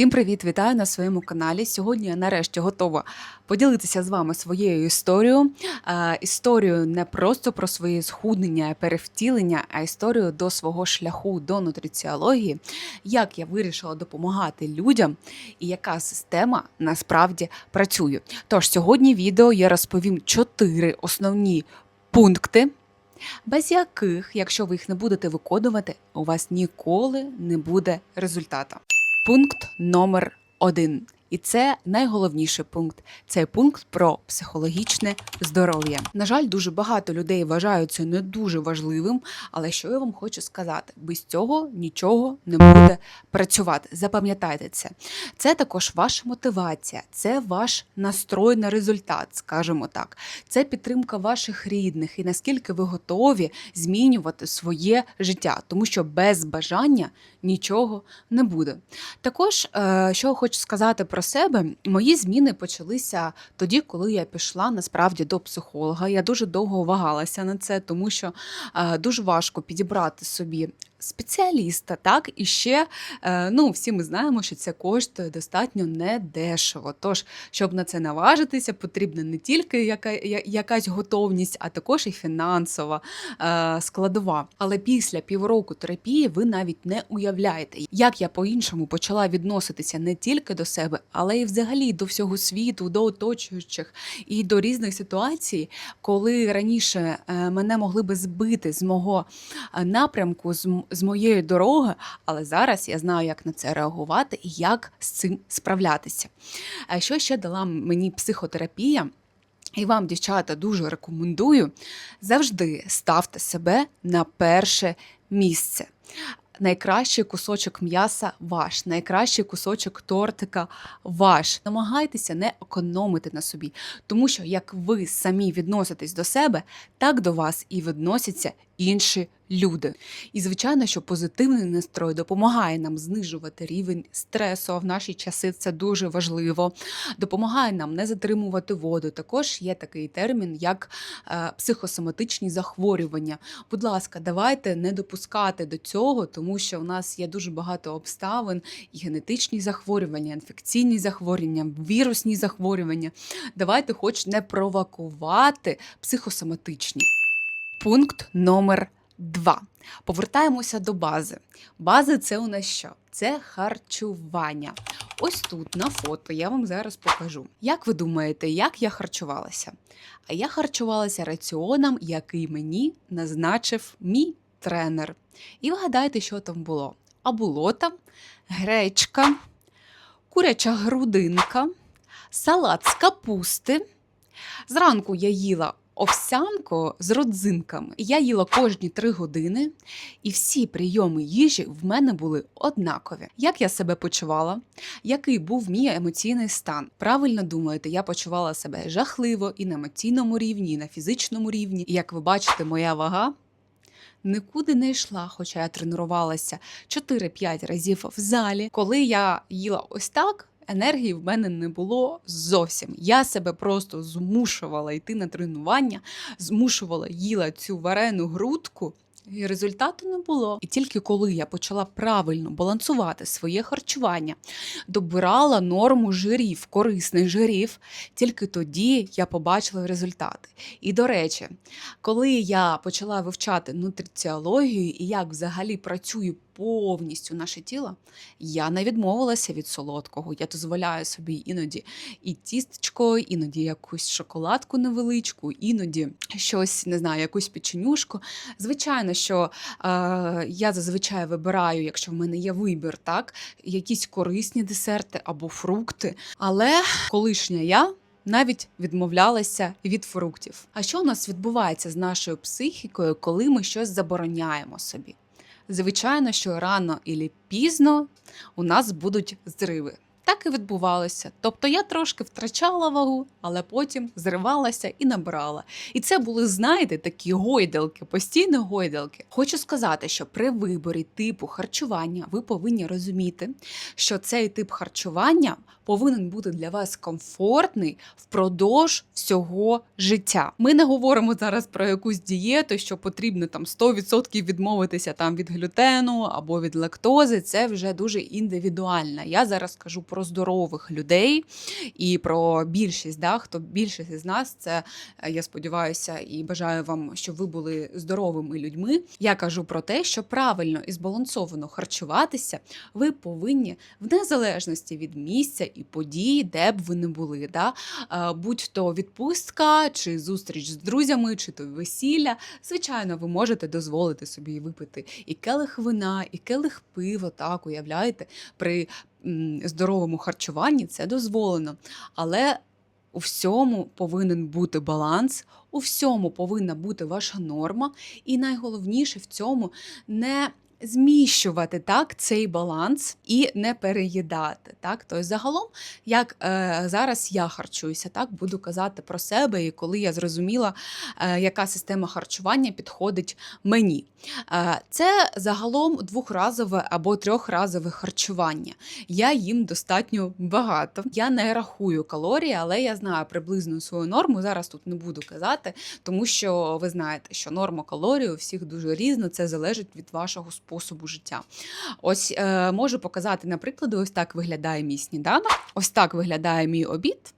Всім привіт! Вітаю на своєму каналі. Сьогодні я нарешті готова поділитися з вами своєю історією. Історію не просто про свої схуднення і перевтілення, а історію до свого шляху до нутриціології, як я вирішила допомагати людям і яка система насправді працює. Тож сьогодні відео я розповім чотири основні пункти. Без яких, якщо ви їх не будете виконувати, у вас ніколи не буде результату. Пункт номер один. І це найголовніший пункт. Це пункт про психологічне здоров'я. На жаль, дуже багато людей вважають це не дуже важливим, але що я вам хочу сказати: без цього нічого не буде працювати. Запам'ятайте це. Це також ваша мотивація, це ваш настрой на результат, скажімо так. Це підтримка ваших рідних і наскільки ви готові змінювати своє життя, тому що без бажання нічого не буде. Також, е, що хочу сказати про себе, мої зміни почалися тоді, коли я пішла насправді до психолога. Я дуже довго вагалася на це, тому що е, дуже важко підібрати собі. Спеціаліста, так і ще е, ну всі ми знаємо, що це коштує достатньо недешево. Тож, щоб на це наважитися, потрібна не тільки яка, якась готовність, а також і фінансова е, складова. Але після півроку терапії ви навіть не уявляєте, як я по-іншому почала відноситися не тільки до себе, але й взагалі до всього світу, до оточуючих і до різних ситуацій, коли раніше е, мене могли би збити з мого напрямку, з моєї дороги, але зараз я знаю, як на це реагувати і як з цим справлятися. А що ще дала мені психотерапія? І вам, дівчата, дуже рекомендую завжди ставте себе на перше місце. Найкращий кусочок м'яса ваш, найкращий кусочок тортика ваш. Намагайтеся не економити на собі, тому що як ви самі відноситесь до себе, так до вас і відносяться інші люди. І звичайно, що позитивний настрой допомагає нам знижувати рівень стресу. А в наші часи це дуже важливо. Допомагає нам не затримувати воду. Також є такий термін, як е, психосоматичні захворювання. Будь ласка, давайте не допускати до цього, тому що у нас є дуже багато обставин, і генетичні захворювання, інфекційні захворювання, вірусні захворювання. Давайте, хоч не провокувати психосоматичні. Пункт номер два. Повертаємося до бази. Бази це у нас що? Це харчування. Ось тут на фото я вам зараз покажу. Як ви думаєте, як я харчувалася? А я харчувалася раціоном, який мені назначив мій тренер. І вгадайте, що там було. А було там гречка, куряча грудинка, салат з капусти. Зранку я їла овсянку з родзинками. Я їла кожні три години, і всі прийоми їжі в мене були однакові. Як я себе почувала, який був мій емоційний стан? Правильно думаєте, я почувала себе жахливо і на емоційному рівні, і на фізичному рівні. І як ви бачите, моя вага. Нікуди не йшла, хоча я тренувалася 4-5 разів в залі. Коли я їла ось так, енергії в мене не було зовсім. Я себе просто змушувала йти на тренування, змушувала їла цю варену грудку. І результату не було. І тільки коли я почала правильно балансувати своє харчування, добирала норму жирів, корисних жирів, тільки тоді я побачила результати. І до речі, коли я почала вивчати нутриціологію і як взагалі працює повністю наше тіло, я не відмовилася від солодкого. Я дозволяю собі іноді і тістечко, іноді якусь шоколадку невеличку, іноді щось не знаю, якусь печенюшку. Звичайно, що е, я зазвичай вибираю, якщо в мене є вибір, так, якісь корисні десерти або фрукти. Але колишня я. Навіть відмовлялася від фруктів. А що у нас відбувається з нашою психікою, коли ми щось забороняємо собі? Звичайно, що рано і пізно у нас будуть зриви. Так і відбувалося. Тобто я трошки втрачала вагу, але потім зривалася і набирала. І це були, знаєте, такі гойдалки, постійні гойдалки. Хочу сказати, що при виборі типу харчування ви повинні розуміти, що цей тип харчування повинен бути для вас комфортний впродовж всього життя. Ми не говоримо зараз про якусь дієту, що потрібно там 100% відмовитися там від глютену або від лактози. Це вже дуже індивідуально. Я зараз кажу про здорових людей і про більшість, да, хто більшість із нас, це е, я сподіваюся і бажаю вам, щоб ви були здоровими людьми. Я кажу про те, що правильно і збалансовано харчуватися ви повинні в незалежності від місця і подій, де б ви не були. Да? Е, Будь-то відпустка, чи зустріч з друзями, чи то весілля. Звичайно, ви можете дозволити собі випити і келих вина, і келих пива, так уявляєте, при здоровому харчуванні це дозволено. Але у всьому повинен бути баланс, у всьому повинна бути ваша норма, і найголовніше в цьому не зміщувати так цей баланс і не переїдати. Так, тобто, загалом, як е, зараз я харчуюся, так буду казати про себе, і коли я зрозуміла, е, яка система харчування підходить мені. Е, це загалом двохразове або трьохразове харчування. Я їм достатньо багато. Я не рахую калорії, але я знаю приблизно свою норму. Зараз тут не буду казати, тому що ви знаєте, що норма калорій у всіх дуже різна. Це залежить від вашого способу життя. Ось е, можу показати на прикладі, ось так виглядає мій сніданок, ось так виглядає мій обід.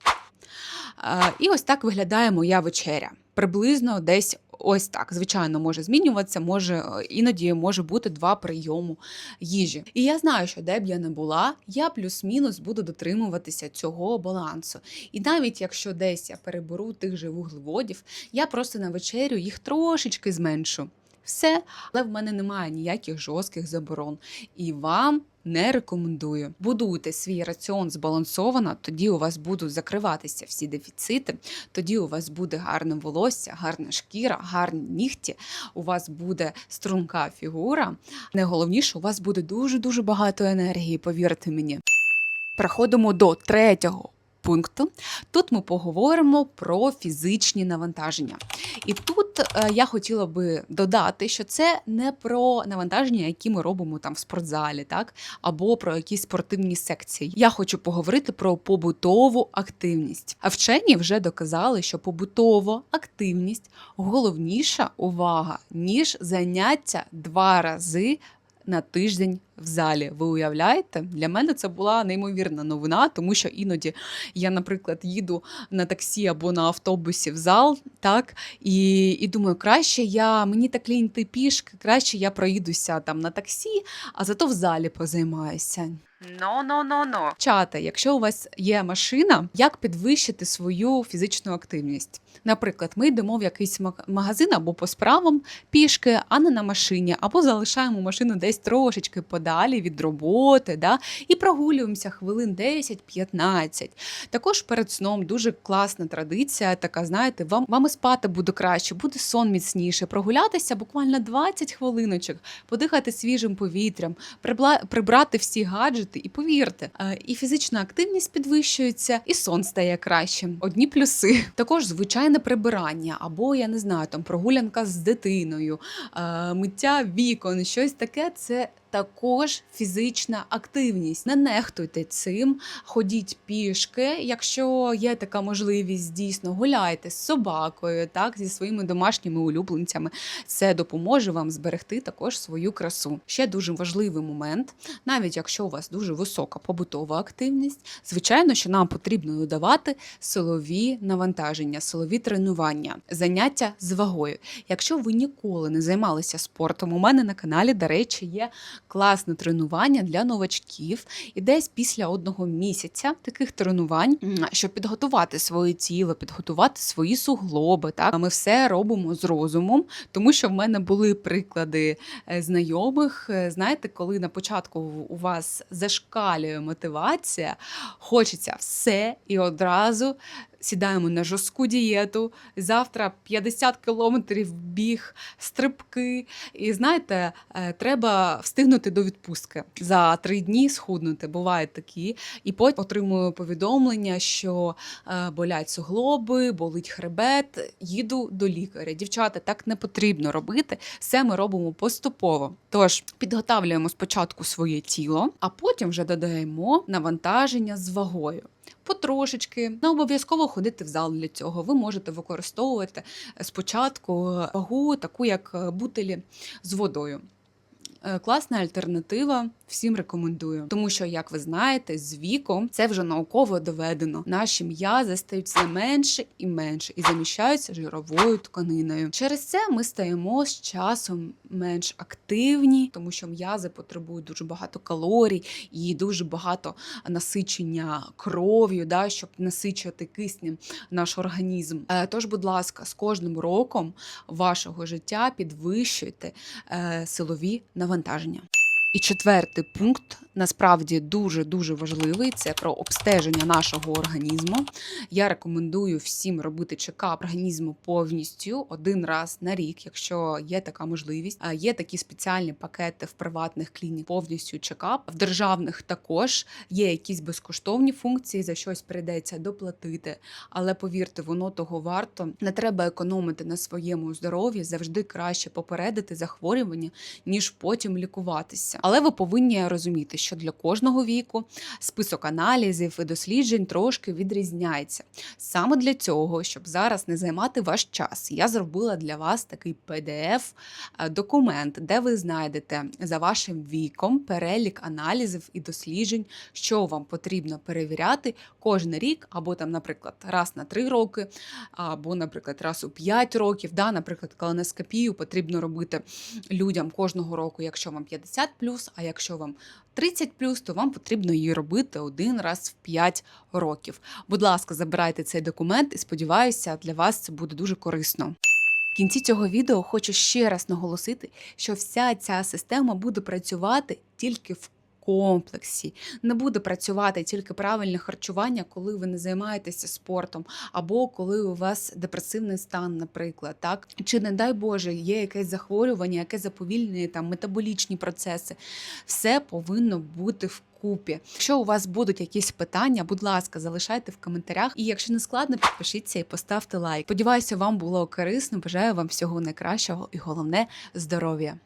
Е, і ось так виглядає моя вечеря. Приблизно десь ось так. Звичайно, може змінюватися, може е, іноді може бути два прийому їжі. І я знаю, що де б я не була, я плюс-мінус буду дотримуватися цього балансу. І навіть якщо десь я переберу тих же вуглеводів, я просто на вечерю їх трошечки зменшу. Все, але в мене немає ніяких жорстких заборон. І вам не рекомендую. Будуйте свій раціон збалансовано, тоді у вас будуть закриватися всі дефіцити, тоді у вас буде гарне волосся, гарна шкіра, гарні нігті, у вас буде струнка фігура. Найголовніше, у вас буде дуже-дуже багато енергії, повірте мені. Переходимо до третього. Пункту тут ми поговоримо про фізичні навантаження. І тут е, я хотіла би додати, що це не про навантаження, які ми робимо там в спортзалі, так або про якісь спортивні секції. Я хочу поговорити про побутову активність. А вчені вже доказали, що побутова активність головніша увага, ніж заняття два рази на тиждень в залі. Ви уявляєте? Для мене це була неймовірна новина, тому що іноді я, наприклад, їду на таксі або на автобусі в зал, так і і думаю, краще я мені так лінь йти пішки, краще я проїдуся там на таксі, а зато в залі позаймаюся. No, no, no, no. Чата, якщо у вас є машина, як підвищити свою фізичну активність? Наприклад, ми йдемо в якийсь магазин або по справам пішки, а не на машині, або залишаємо машину десь трошечки подалі від роботи, да? і прогулюємося хвилин 10-15. Також перед сном дуже класна традиція, така, знаєте, вам вам і спати буде краще, буде сон міцніше, прогулятися буквально 20 хвилиночок, подихати свіжим повітрям, прибрати всі гаджети. І повірте, е, і фізична активність підвищується, і сон стає кращим. Одні плюси. Також звичайне прибирання, або я не знаю, там прогулянка з дитиною, е, миття вікон, щось таке. Це також фізична активність. Не нехтуйте цим, ходіть пішки. Якщо є така можливість, дійсно гуляйте з собакою, так зі своїми домашніми улюбленцями. Це допоможе вам зберегти також свою красу. Ще дуже важливий момент, навіть якщо у вас дуже висока побутова активність, звичайно, що нам потрібно додавати силові навантаження, силові тренування, заняття з вагою. Якщо ви ніколи не займалися спортом, у мене на каналі, до речі, є класне тренування для новачків. І десь після одного місяця таких тренувань, щоб підготувати своє тіло, підготувати свої суглоби. Так ми все робимо з розумом, тому що в мене були приклади е, знайомих. Е, знаєте, коли на початку у вас зашкалює мотивація, хочеться все і одразу сідаємо на жорстку дієту. Завтра 50 кілометрів біг, стрибки. І знаєте, е, треба встигнути до відпустки за три дні схуднути. Бувають такі. І потім отримую повідомлення, що е, болять суглоби, болить хребет. Їду до лікаря. Дівчата, так не потрібно робити. Все ми робимо поступово. Тож підготавлюємо спочатку своє тіло, а потім вже додаємо навантаження з вагою. Потрошечки не обов'язково ходити в зал для цього. Ви можете використовувати спочатку вагу, таку як бутилі з водою. Е, Класна альтернатива, всім рекомендую. Тому що, як ви знаєте, з віком це вже науково доведено. Наші м'язи стають все менше і менше і заміщаються жировою тканиною. Через це ми стаємо з часом менш активні, тому що м'язи потребують дуже багато калорій і дуже багато насичення кров'ю, да, щоб насичувати киснем наш організм. Е, Тож, будь ласка, з кожним роком вашого життя підвищуйте е, силові навантаження навантаження. І четвертий пункт насправді дуже дуже важливий. Це про обстеження нашого організму. Я рекомендую всім робити чекап організму повністю один раз на рік, якщо є така можливість. А Є такі спеціальні пакети в приватних клінік, повністю чекап. В державних також є якісь безкоштовні функції, за щось прийдеться доплатити. Але повірте, воно того варто. Не треба економити на своєму здоров'ї. Завжди краще попередити захворювання, ніж потім лікуватися. Але ви повинні розуміти, що для кожного віку список аналізів і досліджень трошки відрізняється. Саме для цього, щоб зараз не займати ваш час, я зробила для вас такий pdf документ, де ви знайдете за вашим віком перелік аналізів і досліджень, що вам потрібно перевіряти кожен рік, або там, наприклад, раз на три роки, або, наприклад, раз у 5 років. Да, Наприклад, колоноскопію потрібно робити людям кожного року, якщо вам 50 а якщо вам 30 плюс, то вам потрібно її робити один раз в 5 років. Будь ласка, забирайте цей документ і сподіваюся, для вас це буде дуже корисно. В кінці цього відео хочу ще раз наголосити, що вся ця система буде працювати тільки в комплексі. Не буде працювати тільки правильне харчування, коли ви не займаєтеся спортом, або коли у вас депресивний стан, наприклад, так чи не дай Боже, є якесь захворювання, яке заповільнює там метаболічні процеси. Все повинно бути в купі. Якщо у вас будуть якісь питання, будь ласка, залишайте в коментарях. І якщо не складно, підпишіться і поставте лайк. Сподіваюся, вам було корисно. Бажаю вам всього найкращого і головне здоров'я.